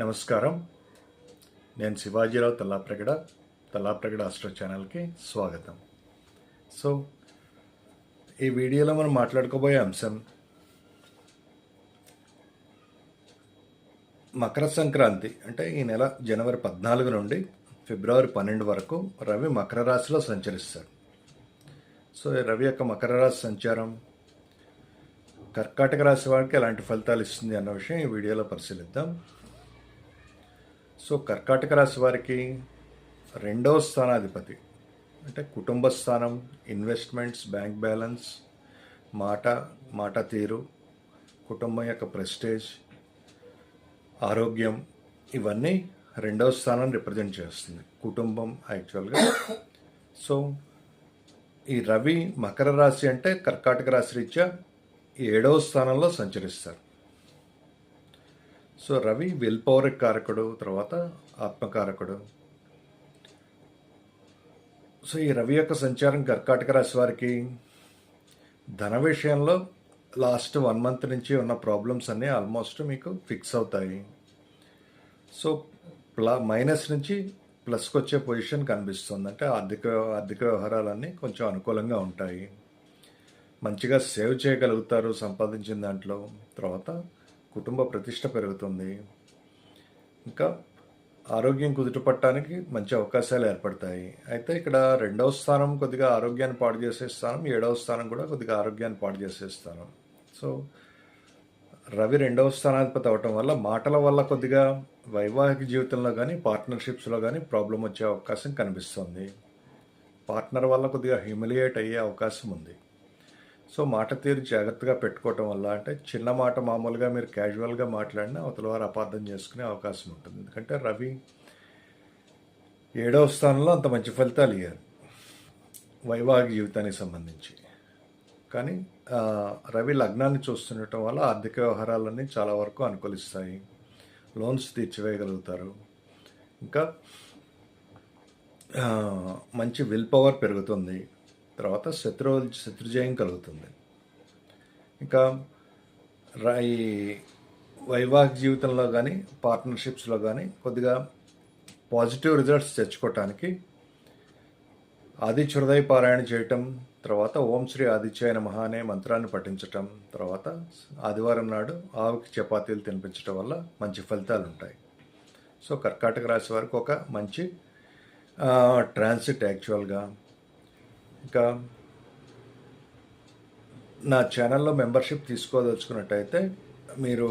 నమస్కారం. నేను శివాజీరావు తల్లాప్రగడ తల్లాప్రగడ ఆస్ట్రో ఛానల్కి స్వాగతం. సో ఈ వీడియోలో మనం మాట్లాడుకోబోయే అంశం మకర సంక్రాంతి. అంటే ఈ నెల జనవరి పద్నాలుగు నుండి ఫిబ్రవరి పన్నెండు వరకు రవి మకర రాశిలో సంచరిస్తాడు. సో రవి యొక్క మకర రాశి సంచారం కర్కాటక రాశి వారికి ఎలాంటి ఫలితాలు ఇస్తుంది అన్న విషయం ఈ వీడియోలో పరిశీలిద్దాం. సో కర్కాటక రాశి వారికి రెండవ స్థానాధిపతి అంటే కుటుంబ స్థానం ఇన్వెస్ట్మెంట్స్ బ్యాంక్ బ్యాలెన్స్ మాట మాట తీరు కుటుంబం యొక్క ప్రెస్టేజ్ ఆరోగ్యం ఇవన్నీ రెండవ స్థానం రిప్రజెంట్ చేస్తుంది కుటుంబం యాక్చువల్గా. సో ఈ రవి మకర రాశి అంటే కర్కాటక రాశి రీత్యా ఏడవ స్థానంలో సంచరిస్తారు. సో రవి విల్ పవర్ కారకుడు తర్వాత ఆత్మకారకుడు. సో ఈ రవి యొక్క సంచారం కర్కాటక రాశి వారికి ధన విషయంలో లాస్ట్ వన్ మంత్ నుంచి ఉన్న ప్రాబ్లమ్స్ అన్నీ ఆల్మోస్ట్ మీకు ఫిక్స్ అవుతాయి. సో ప్లా మైనస్ నుంచి ప్లస్కి వచ్చే పొజిషన్ కనిపిస్తుంది. అంటే ఆర్థిక ఆర్థిక వ్యవహారాలన్నీ కొంచెం అనుకూలంగా ఉంటాయి. మంచిగా సేవ్ చేయగలుగుతారు సంపాదించిన దాంట్లో. తర్వాత కుటుంబ ప్రతిష్ట పెరుగుతుంది. ఇంకా ఆరోగ్యం కుదుటపట్టడానికి మంచి అవకాశాలు ఏర్పడతాయి. అయితే ఇక్కడ రెండవ స్థానం కొద్దిగా ఆరోగ్యాన్ని పాడు చేసే స్థానం ఏడవ స్థానం కూడా కొద్దిగా ఆరోగ్యాన్ని పాడు చేసే స్థానం. సో రవి రెండవ స్థానాధిపతి అవటం వల్ల మాటల వల్ల కొద్దిగా వైవాహిక జీవితంలో కానీ పార్ట్నర్షిప్స్లో కానీ ప్రాబ్లం వచ్చే అవకాశం కనిపిస్తుంది. పార్ట్నర్ వల్ల కొద్దిగా హ్యూమిలియేట్ అయ్యే అవకాశం ఉంది. సో మాట తీరు జాగ్రత్తగా పెట్టుకోవటం వల్ల అంటే చిన్న మాట మామూలుగా మీరు క్యాజువల్గా మాట్లాడినా అవతల వారు అపార్థం చేసుకునే అవకాశం ఉంటుంది. ఎందుకంటే రవి ఏడవ స్థానంలో అంత మంచి ఫలితాలు ఇయ్యారు. వైవాహిక జీవితానికి సంబంధించి. కానీ రవి లగ్నాన్ని చూస్తుండటం వల్ల ఆర్థిక వ్యవహారాలన్నీ చాలా వరకు అనుకూలిస్తాయి. లోన్స్ తీర్చివేయగలుగుతారు. ఇంకా మంచి విల్ పవర్ పెరుగుతుంది. తర్వాత శత్రు శత్రుజయం కలుగుతుంది. ఇంకా రా- ఈ వైవాహిక జీవితంలో కానీ పార్ట్నర్షిప్స్లో కానీ కొద్దిగా పాజిటివ్ రిజల్ట్స్ తెచ్చుకోవటానికి ఆదిత్య హృదయ పారాయణ చేయటం తర్వాత ఓం శ్రీ ఆదిత్యాయ మహా అనే మంత్రాన్ని పఠించటం తర్వాత ఆదివారం నాడు ఆవుకి చపాతీలు తినిపించటం వల్ల మంచి ఫలితాలు ఉంటాయి. సో కర్కాటక రాశి వారికి ఒక మంచి ట్రాన్సిట్ యాక్చువల్గా ఇంకా నా ఛానల్లో మెంబర్షిప్ తీసుకోదలుచుకున్నట్టయితే మీరు